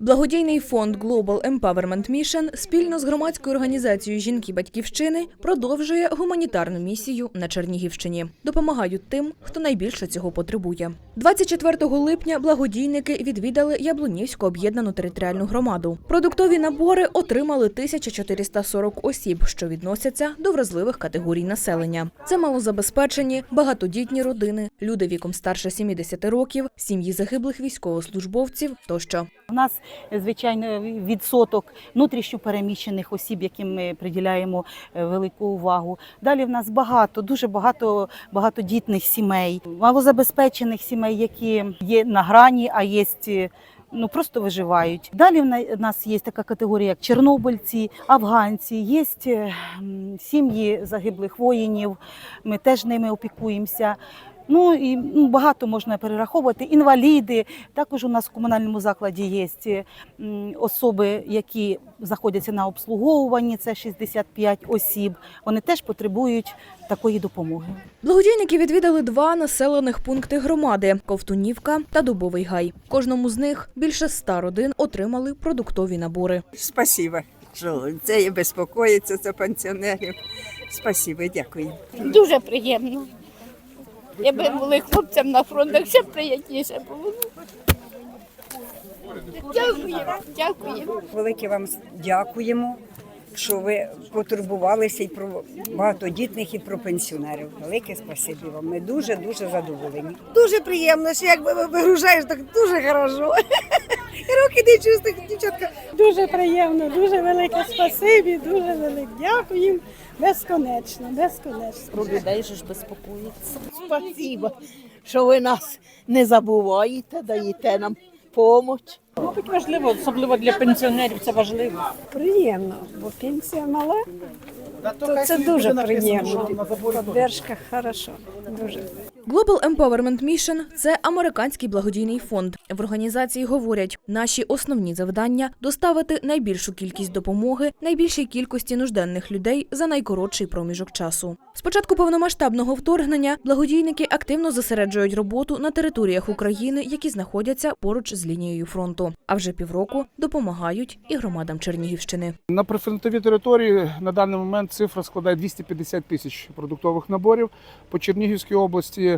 Благодійний фонд Global Empowerment Mission спільно з громадською організацією Жінки Батьківщини продовжує гуманітарну місію на Чернігівщині. Допомагають тим, хто найбільше цього потребує. 24 липня благодійники відвідали Яблунівську об'єднану територіальну громаду. Продуктові набори отримали 1440 осіб, що відносяться до вразливих категорій населення. Це малозабезпечені, багатодітні родини, люди віком старше 70 років, сім'ї загиблих військовослужбовців тощо. У нас звичайно відсоток внутрішньо переміщених осіб, яким ми приділяємо е, велику увагу. Далі в нас багато, дуже багато багатодітних сімей, малозабезпечених сімей, які є на грані, а є. е, Ну просто виживають. Далі в на- нас є така категорія, як чорнобильці, афганці, є е, сім'ї загиблих воїнів. Ми теж ними опікуємося. Ну і ну, багато можна перераховувати. Інваліди. Також у нас в комунальному закладі є особи, які знаходяться на обслуговуванні. Це 65 осіб. Вони теж потребують такої допомоги. Благодійники відвідали два населених пункти громади Ковтунівка та Дубовий Гай. Кожному з них більше ста родин отримали продуктові набори. Спасибо, що це і безпокоїться за пенсіонерів. Спасибо, дякую. Дуже приємно. Якби були хлопцям на фронтах, ще приятніше було. Дякуємо, дякуємо. Велике вам дякуємо, що ви потурбувалися і про багатодітних, і про пенсіонерів. Велике спасибі вам. Ми дуже дуже задоволені. Дуже приємно, що якби ви- вигружаєш, так дуже хорошо. Руки не чувствую, дівчатка. Дуже приємно, дуже велике спасибі, дуже велике дякую їм. Безконечно, безконечно. Про людей ж безпокоїться. Спасибо, що ви нас не забуваєте, даєте нам допомогу. Мабуть, важливо, особливо для пенсіонерів це важливо. Приємно, бо пенсія мала, то це дуже приємно. Поддержка хорошо, дуже. Global Empowerment Mission – це американський благодійний фонд. В організації говорять, наші основні завдання доставити найбільшу кількість допомоги найбільшій кількості нужденних людей за найкоротший проміжок часу. З початку повномасштабного вторгнення благодійники активно зосереджують роботу на територіях України, які знаходяться поруч з лінією фронту. А вже півроку допомагають і громадам Чернігівщини. На прифронтовій території на даний момент цифра складає 250 тисяч продуктових наборів. По Чернігівській області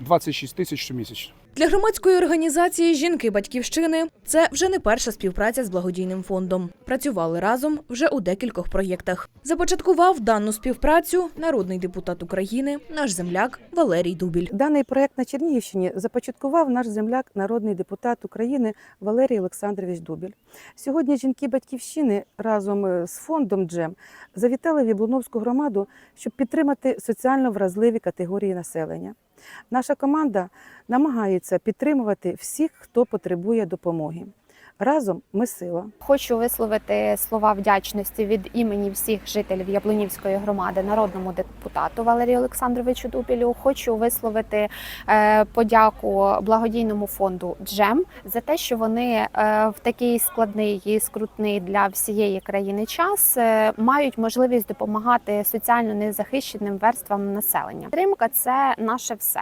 26 тисяч щомісячно. Для громадської організації Жінки Батьківщини це вже не перша співпраця з благодійним фондом. Працювали разом вже у декількох проєктах. Започаткував дану співпрацю народний депутат України, наш земляк Валерій Дубіль. Даний проект на Чернігівщині започаткував наш земляк, народний депутат України Валерій Олександрович Дубіль. Сьогодні жінки батьківщини разом е, з фондом Джем завітали в Яблуновську громаду, щоб підтримати соціально вразливі категорії населення. Наша команда намагається підтримувати всіх, хто потребує допомоги. Разом ми сила. Хочу висловити слова вдячності від імені всіх жителів Яблунівської громади народному депутату Валерію Олександровичу Дубілю. Хочу висловити е, подяку благодійному фонду Джем за те, що вони е, в такий складний і скрутний для всієї країни час е, мають можливість допомагати соціально незахищеним верствам населення. Підтримка це наше все,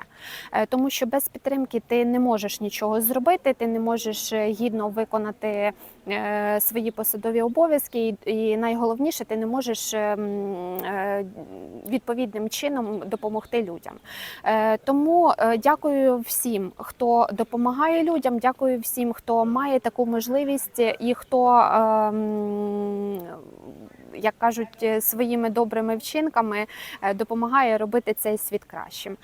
тому що без підтримки ти не можеш нічого зробити, ти не можеш гідно виконати е, свої посадові обов'язки, і, найголовніше, ти не можеш е, м, е, відповідним чином допомогти людям. Е, Тому дякую всім, хто допомагає людям. Дякую всім, хто має таку можливість і хто. е, Як кажуть, своїми добрими вчинками допомагає робити цей світ кращим.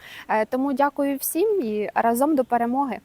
Тому дякую всім і разом до перемоги.